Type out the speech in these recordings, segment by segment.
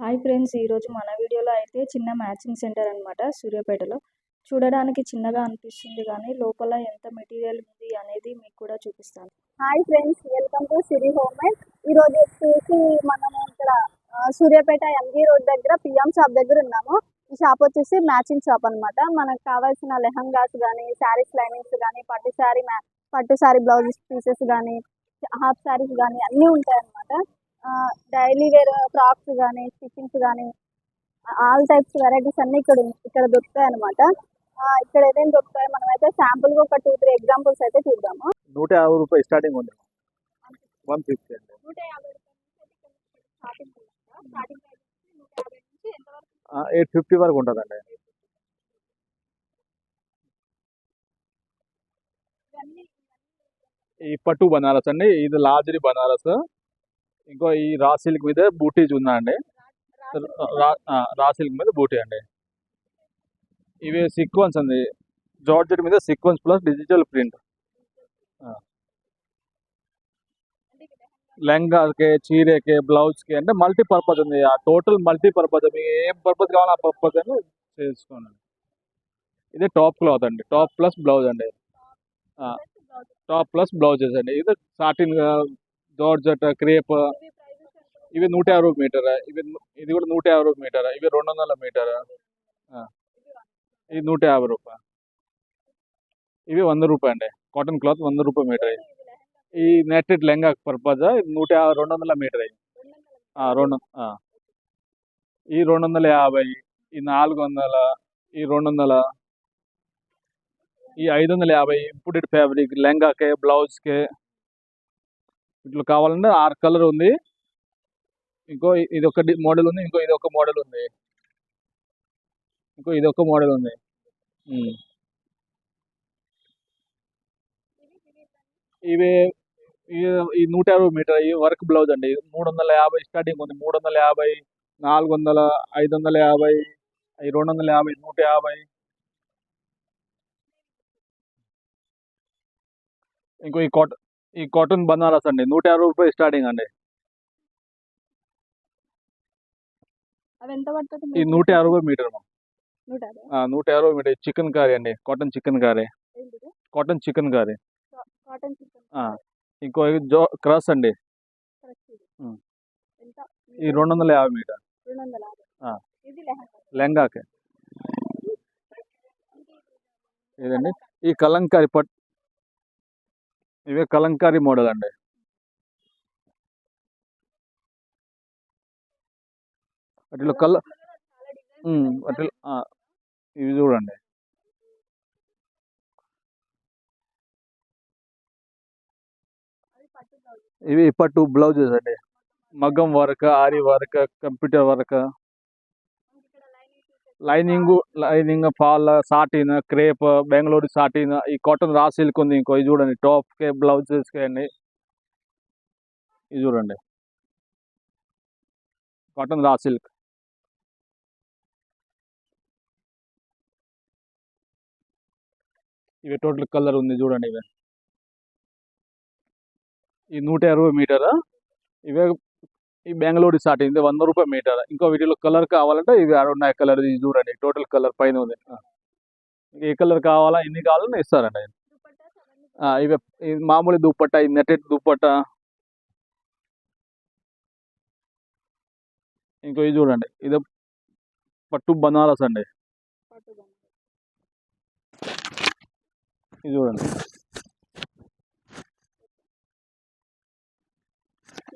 Hi friends ఈరోజు మన వీడియోలో అయితే చిన్న మ్యాచింగ్ సెంటర్ అనమాట సూర్యాపేటలో. చూడడానికి చిన్నగా అనిపిస్తుంది కానీ లోపల ఎంత మెటీరియల్ ఉంది అనేది మీకు కూడా చూపిస్తాను. Hi friends welcome to Siri home made ఈరోజు వచ్చేసి మనము ఇక్కడ సూర్యాపేట ఎంజీ రోడ్ దగ్గర పిఎం షాప్ దగ్గర ఉన్నాము. ఈ షాప్ వచ్చేసి మ్యాచింగ్ షాప్ అన్నమాట. మనకు కావాల్సిన లెహంగాస్ కానీ శారీస్ లైనింగ్స్ కానీ పట్టు శారీ పట్టు శారీ బ్లౌజ్ పీసెస్ కానీ హాఫ్ శారీస్ కానీ అన్నీ ఉంటాయి అన్నమాట డైలీ వేర్ ఫ్రాక్స్ కానీ స్టిచ్చింగ్స్ కానీ ఆల్ టైప్స్ వెరైటీస్ అన్నీ ఇక్కడ ఇక్కడ దొరుకుతాయి అనమాట ఇక్కడ ఏదైనా దొరుకుతాయి మనమైతే శాంపుల్గా ఒక టూ త్రీ ఎగ్జాంపుల్స్ అయితే చూద్దాము. నూట యాభై రూపాయలు స్టార్టింగ్ ఉంది. వన్ ఫిఫ్టీ అండి. నూట యాభై ఎయిట్ ఫిఫ్టీ వరకు ఉంటుందండి. ఈ పట్టు బనారస్ అండి. ఇది లాజరీ బనారస్. ఇంకో ఈ రా సిల్క్ మీద బూటీస్ ఉందండి రా ఆ, రా సిల్క్ మీద బూటీ అండి. ఇవి సీక్వెన్స్ అండి. జార్జెట్ మీద సీక్వెన్స్ ప్లస్ డిజిటల్ ప్రింట్. లెహంగాకి చీరకి బ్లౌజ్కి అంటే మల్టీ పర్పస్ ఉంది. ఆ టోటల్ మల్టీ పర్పస్ మీకు ఏం పర్పస్ కావాలో ఆ పర్పస్ అని చేసుకోండి. ఇది టాప్ క్లాత్ అండి. టాప్ ప్లస్ బ్లౌజ్ అండి. టాప్ ప్లస్ బ్లౌజెస్ అండి. ఇది సాటిన్ జార్జెట్ క్రేప్ ఇవి నూట యాభై మీటర్? ఇవి ఇది కూడా నూట యాభై మీటర్? ఇవి రెండు వందల మీటర్? ఇది నూట యాభై రూపాయ ఇవి వంద రూపాయ అండి. కాటన్ క్లాత్ వంద రూపాయ మీటర్. ఈ నెట్టెడ్ లెంగా పర్పస్ ఇది నూట యాభై రెండు వందల మీటర్ రెండు. ఈ రెండు వందల యాభై ఈ నాలుగు వందల ఈ రెండు వందల ఈ ఐదు వందల యాభై ఇంపుటెడ్ ఫ్యాబ్రిక్ లెంగాకే బ్లౌజ్కే ఇట్లా కావాలంటే ఆరు కలర్ ఉంది. ఇంకో ఇది ఒక మోడల్ ఉంది ఇంకో ఇది ఒక మోడల్ ఉంది. ఇంకో ఇది ఒక మోడల్ ఉంది. ఇవి ఈ- నూట యాభై మీటర్ ఈ వర్క్ బ్లౌజ్ అండి. మూడు వందల యాభై స్టార్టింగ్ ఉంది. మూడు వందల యాభై నాలుగు వందల ఐదు వందల యాభై రెండు వందల యాభై నూట యాభై ఇంకో ఈ కాటన్ ఈ కాటన్ బనారస్ అండి. నూట యాభై రూపాయలు స్టార్టింగ్ అండి. ఈ నూట యాభై మీటర్. నూట యాభై? మీటర్. చికెన్ కర్రీ అండి. Cotton chikankari. Cotton chikankari. ఇంకో జో క్రాస్ అండి. ఈ రెండు వందల యాభై. మీటర్ లెంగాకి ఇదండి. ఈ కలంకారీ పట్ ఇవే కలంకారీ మోడల్ అండి. వాటిలో డిజైన్స్ వాటిలో ఇవి చూడండి. ఇవి పట్టు బ్లౌజెస్ అండి. మగ్గం work aari work computer work. Lining lining fall satin crepe Bengaluru satin ఈ కాటన్ రా సిల్క్ ఉంది ఇంకో ఇది చూడండి టాప్ కే బ్లౌజెస్ అండి. ఇది చూడండి. Cotton raw silk. ఇవి టోటల్ కలర్ ఉంది చూడండి ఇవి. ఈ నూట ఇరవై మీటర్? ఇవే ఈ బెంగళూరు సాటిన్ ఇది వంద రూపాయ మీటర్. ఇంకో వీటిలో కలర్ కావాలంటే ఆడ ఉన్నాయి కలర్ ఇది చూడండి. టోటల్ కలర్ పైన ఉంది. ఏ కలర్ కావాలా ఎన్ని కావాలని ఇస్తారండి ఇవి ఇది మామూలు దుప్పట్ట ఇది నెట్టెడ్ దుప్పట్ట ఇంకో ఇది చూడండి. ఇది పట్టు బనారస్ అండి. ఇది చూడండి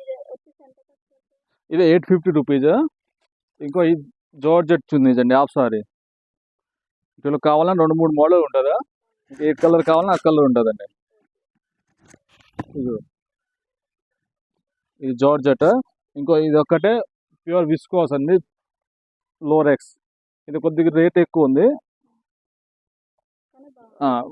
ఇది వచ్చేసి ఎంత ఖర్చు అవుతుంది? ఇది ఎయిట్ ఫిఫ్టీ రూపీస్. ఇంకో ఈ జార్జెట్ ఉంది అండి హాఫ్ సారీ. ఇందులో కావాలని రెండు మూడు మోడల్ ఉంటుందా? ఏ కలర్ కావాలన్నా ఆ కలర్ ఉంటుందండి. ఇది ఇది జార్జెట్ ఇంకో ఇది ఒక్కటే ప్యూర్ విస్కోస్ అండి. లోరెక్స్ ఇది కొద్దిగా రేట్ ఎక్కువ ఉంది.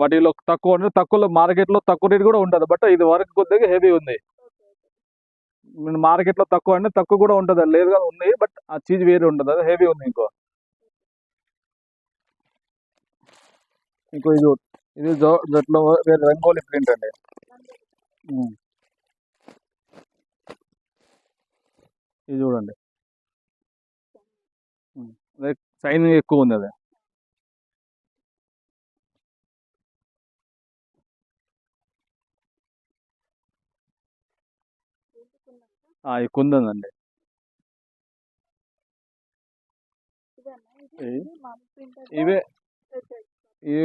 వాటిలో తక్కువ ఉంది తక్కువలో మార్కెట్లో తక్కువ రేట్ కూడా ఉంటుంది. బట్ ఇది వర్క్ కొద్దిగా హెవీ ఉంది. మార్కెట్లో తక్కువ అంటే తక్కువ కూడా ఉంటుంది. లేదు కానీ ఉంది బట్ ఆ చీజ్ వేరే ఉంటుంది. అది హెవీ ఉంది ఇంకో. ఇంకో ఇది ఇది జో జట్లో వేరే రంగోలీ ప్రింట్ అండి. ఇది చూడండి. సైన్ ఎక్కువ ఉంది అది. ఈ కుందనండి ఏ- ఇవే ఈ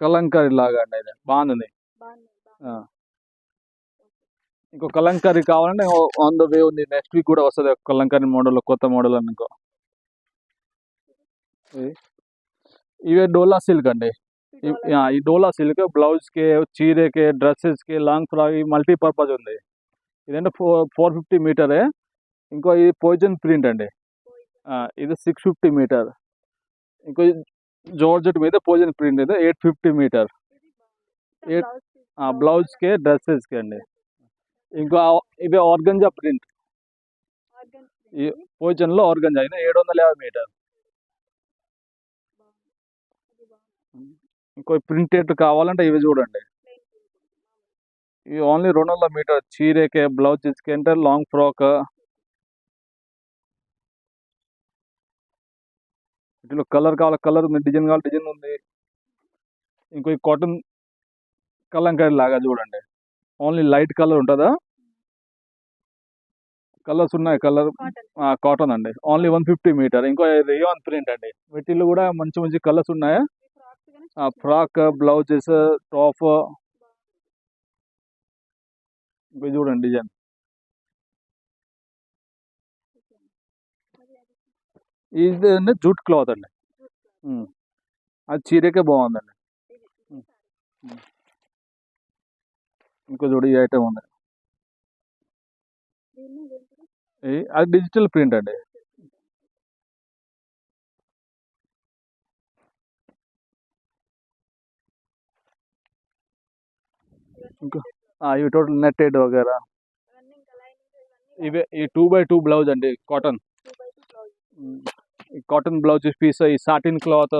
కలంకారీ లాగా అండి ఇది బాగుంది ఆ. ఇంకో కలంకారీ కావాలంటే ఆన్ ద వే ఉంది. నెక్స్ట్ వీక్ కూడా వస్తుంది. కలంకారీ మోడల్ కొత్త మోడల్ అని ఇంకో. ఇవి- డోలా సిల్క్ అండి. ఈ- డోలా సిల్క్ బ్లౌజ్కి చీరకి డ్రెస్సెస్కి లాంగ్ ఫ్రాక్ మల్టీపర్పస్ ఉంది. ఇదంటే ఫోర్ ఫోర్ ఫిఫ్టీ మీటరే. ఇంకో ఇది పొజిషన్ ప్రింట్ అండి. ఇది సిక్స్ ఫిఫ్టీ మీటర్. ఇంకో జార్జెట్ మీద పొజిషన్ ప్రింట్ ఇది ఎయిట్ ఫిఫ్టీ మీటర్. బ్లౌజ్కి డ్రెస్సెస్కి అండి. ఇంకో ఇవి ఆర్గంజా ప్రింట్ ఈ పొజిషన్లో ఆర్గంజా ఇది ఏడు వందల యాభై మీటర్. ఇంకో ప్రింటెడ్ కావాలంటే ఇవి చూడండి. ఇవి ఓన్లీ రెండు వందల మీటర్. చీరకే బ్లౌజెస్కి అంటే లాంగ్ ఫ్రాక్. వీటిలో కలర్ కావాలి కలర్ ఉంది డిజైన్ కావాలి డిజైన్ ఉంది. ఇంకో ఈ కాటన్ కలంకారీ లాగా చూడండి. ఓన్లీ లైట్ కలర్ ఉంటుందా? కలర్స్ ఉన్నాయి కలర్. కాటన్. అండి. Only one fifty metre. ఇంకో రియాన్ ప్రింట్ అండి. వీటిల్లో కూడా మంచి మంచి కలర్స్ ఉన్నాయి? Frock blouses top. ఇవి చూడండి డిజైన్. ఇది అండి జూట్ క్లాత్ అండి. అది చీరకే బాగుందండి. ఇంకో చూడు ఈ ఐటమ్ ఉంది ఈ- అది డిజిటల్ ప్రింట్ అండి. ఇంకా ఇవి టోటల్ నెట్టెడ్ వగేరా. ఇవే ఈ టూ బై టూ బ్లౌజ్ అండి కాటన్ ఈ కాటన్ బ్లౌజ్ పీస్ ఈ సాటిన్ క్లాత్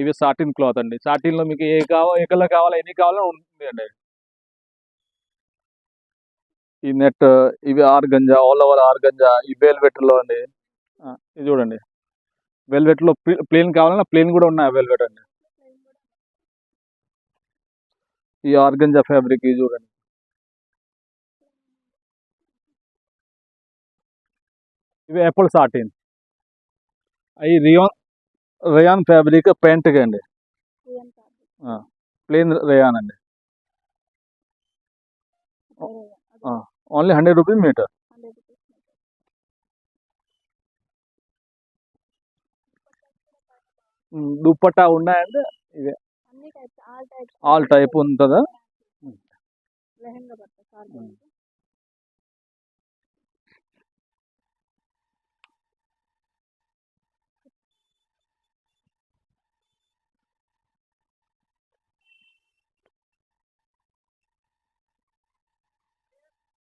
ఇవి సాటిన్ క్లాత్ అండి. సాటిన్లో మీకు ఏ కావాలి ఏ కలర్ కావాలో ఎన్ని కావాలో ఉంది అండి. ఈ నెట్ ఇవి ఆర్గంజా ఆల్ ఓవర్ ఆర్గంజా ఈ వెల్వెట్లో అండి. ఇది చూడండి. వెల్వెట్లో ప్లేన్ కావాలన్నా ప్లేన్ కూడా ఉన్నాయి వెల్వెట్ అండి. ఈ ఆర్గంజా ఫ్యాబ్రిక్ ఇది చూడండి. ఇవి ఎప్పుడు సాటిన్ అవి రియాన్ రేయాన్ ఫ్యాబ్రిక్ ప్యాంట్ అండి. ప్లేన్ రేయాన్ అండి. Only hundred rupees metre dupatta ఉన్నాయండి. ఆల్ టైప్ ఉంటుందా?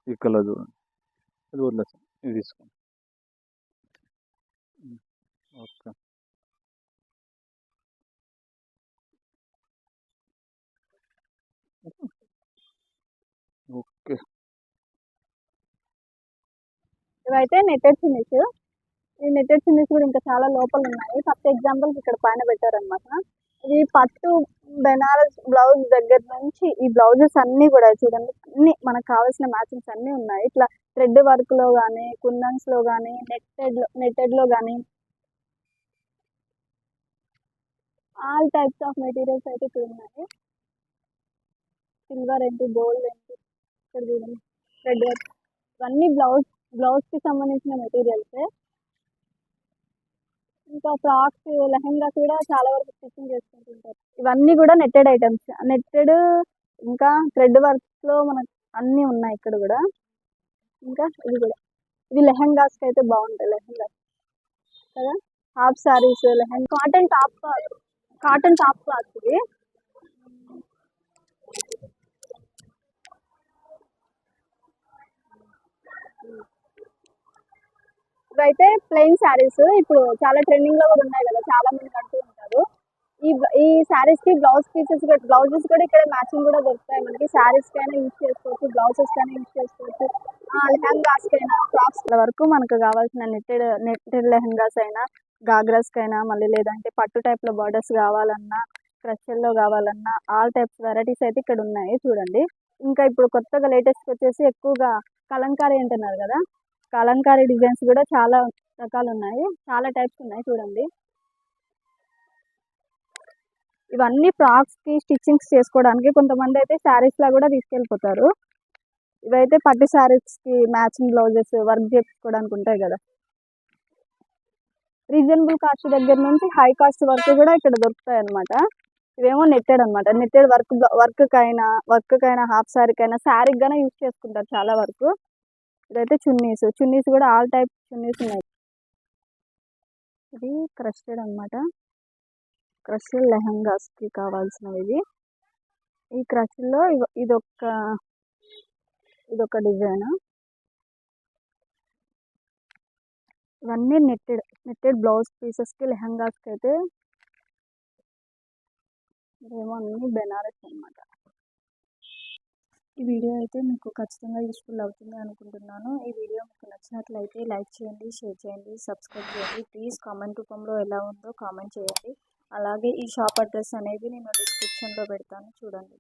ఈ కలర్ చూడండి. ఇది వదిలేసాం ఇది తీసుకోండి. ఓకే. ఓకే. ఇవైతే నెట్టెడ్ ఫినిష్. ఈ నెట్టెడ్ ఫినిష్ కూడా ఇంకా చాలా లోపల ఉన్నాయి. ఫస్ట్ ఎగ్జాంపుల్ ఇక్కడ పైన పెట్టారనమాట ఇది పట్టు బెనారస్ బ్లౌజ్ దగ్గర నుంచి ఈ బ్లౌజెస్ అన్నీ కూడా చూడండి. అన్ని మనకు కావాల్సిన మ్యాచింగ్స్ అన్నీ ఉన్నాయి. ఇట్లా థ్రెడ్ వర్క్లో కానీ కుందన్స్లో కానీ నెట్టెడ్ నెట్టెడ్లో కానీ ఆల్ టైప్స్ ఆఫ్ మెటీరియల్స్ అయితే ఇక్కడ ఉన్నాయి సిల్వర్ ఏంటి గోల్డ్ ఏంటి ఇక్కడ చూడండి. వర్క్ ఇవన్నీ బ్లౌజ్ బ్లౌజ్కి సంబంధించిన మెటీరియల్స్ ఇంకా ఫ్రాక్స్ లెహంగా కూడా చాలా వరకు స్టిచ్చింగ్ చేసుకుంటుంటారు. ఇవన్నీ కూడా నెట్టెడ్ ఐటమ్స్ నెట్టెడ్ ఇంకా థ్రెడ్ వర్క్స్లో మనకు అన్నీ ఉన్నాయి ఇక్కడ కూడా. ఇంకా ఇది కూడా. ఇది లెహంగాస్కి అయితే బాగుంటాయి లెహంగాస్ కదా? Half saris lehenga. Cotton top cotton top cloth ఇది ఇవైతే ప్లెయిన్ శారీస్ ఇప్పుడు చాలా ట్రెండింగ్లో కూడా ఉన్నాయి కదా చాలా మంది కడుతూ ఉంటారు. ఈ ఈ శారీస్కి బ్లౌజ్ పీసెస్ కూడా బ్లౌజెస్ కూడా ఇక్కడ మ్యాచింగ్ కూడా దొరుకుతాయి మనకి. శారీస్ కైనా యూజ్ చేసుకోవచ్చు బ్లౌజెస్ కైనా యూజ్ చేసుకోవచ్చు. లెహంగాస్ అయినా ఫ్రాక్స్ వరకు మనకు కావాల్సిన నెట్టెడ్ నెట్టెడ్ లెహంగాస్ అయినా గాగ్రాస్ అయినా మళ్ళీ లేదంటే పట్టు టైప్లో బార్డర్స్ కావాలన్నా క్రషల్లో కావాలన్నా ఆల్ టైప్స్ వెరైటీస్ అయితే ఇక్కడ ఉన్నాయి చూడండి. ఇంకా ఇప్పుడు కొత్తగా లేటెస్ట్ వచ్చేసి ఎక్కువగా కలంకారీ అంటున్నారు కదా కలంకారీ డిజైన్స్ కూడా చాలా రకాలు ఉన్నాయి చాలా టైప్స్ ఉన్నాయి చూడండి. ఇవన్నీ ఫ్రాక్స్కి స్టిచ్చింగ్స్ చేసుకోవడానికి కొంతమంది అయితే శారీస్లా కూడా తీసుకెళ్ళిపోతారు. ఇవైతే పట్టు శారీస్కి మ్యాచింగ్ బ్లౌజెస్ వర్క్ చేయించుకోవడానికి ఉంటాయి కదా. రీజనబుల్ కాస్ట్ దగ్గర నుంచి హై కాస్ట్ వరకు కూడా ఇక్కడ దొరుకుతాయి అన్నమాట ఇవేమో నెట్టెడ్ అనమాట నెట్టెడ్ వర్క్ వర్క్ కైనా వర్క్ కైనా హాఫ్ శారీకైనా శారీకి గానే యూజ్ చేసుకుంటారు చాలా వరకు. ఇదైతే చున్నీస్. చున్నీస్ కూడా ఆల్ టైప్ చున్నీస్ ఉన్నాయి. ఇది క్రస్టెడ్ అన్నమాట. క్రస్టెడ్ లెహంగాస్కి కావాల్సినవి ఇవి. ఈ క్రష్లో ఇదొక ఇదొక డిజైన్. ఇవన్నీ నెట్టెడ్ నెట్టెడ్ బ్లౌజ్ పీసెస్కి కి అయితే ఇవేమో అన్నీ బెనారస్ అన్నమాట. ఈ వీడియో అయితే మీకు ఖచ్చితంగా యూస్ఫుల్ అవుతుంది అనుకుంటున్నాను. ఈ వీడియో మీకు నచ్చినట్లయితే లైక్ చేయండి షేర్ చేయండి సబ్స్క్రైబ్ చేయండి. ప్లీజ్ కామెంట్ రూపంలో ఎలా ఉందో కామెంట్ చేయండి. అలాగే ఈ షాప్ అడ్రస్ అనేది నేను డిస్క్రిప్షన్లో పెడతాను. చూడండి.